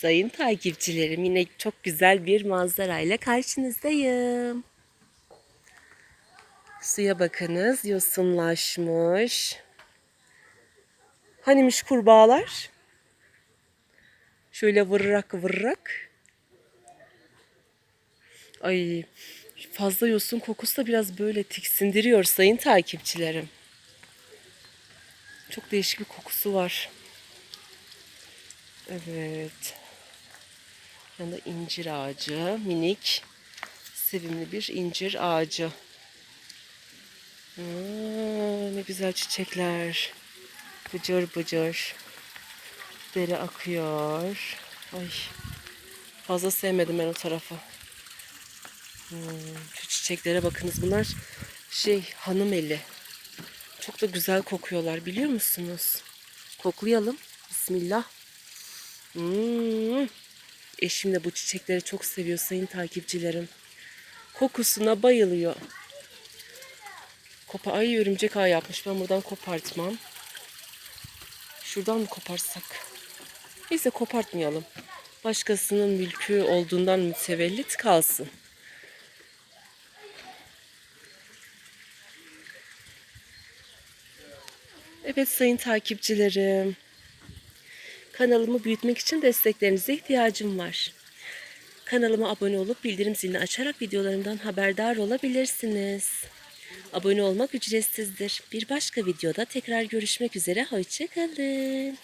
Sayın takipçilerim yine çok güzel bir manzarayla karşınızdayım. Suya bakınız yosunlaşmış. Hanimiş kurbağalar? Şöyle vırrak vırrak. Ay fazla yosun kokusu da biraz böyle tiksindiriyor sayın takipçilerim. Çok değişik bir kokusu var. Evet. Yanında incir ağacı, minik, sevimli bir incir ağacı. Aa, ne güzel çiçekler. Bıcır bıcır. Dere akıyor. Ay. Fazla sevmedim ben o tarafı. Hmm, şu çiçeklere bakınız. Bunlar şey hanım eli. Çok da güzel kokuyorlar biliyor musunuz? Koklayalım. Bismillah. Hmm. Eşim de bu çiçekleri çok seviyor sayın takipçilerim. Kokusuna bayılıyor. Kopa Ay örümcek ağ yapmış. Ben buradan kopartmam. Şuradan mı koparsak? Neyse kopartmayalım. Başkasının mülkü olduğundan mütevellit kalsın. Evet sayın takipçilerim. Kanalımı büyütmek için desteklerinize ihtiyacım var. Kanalıma abone olup bildirim zilini açarak videolarımdan haberdar olabilirsiniz. Abone olmak ücretsizdir. Bir başka videoda tekrar görüşmek üzere. Hoşçakalın.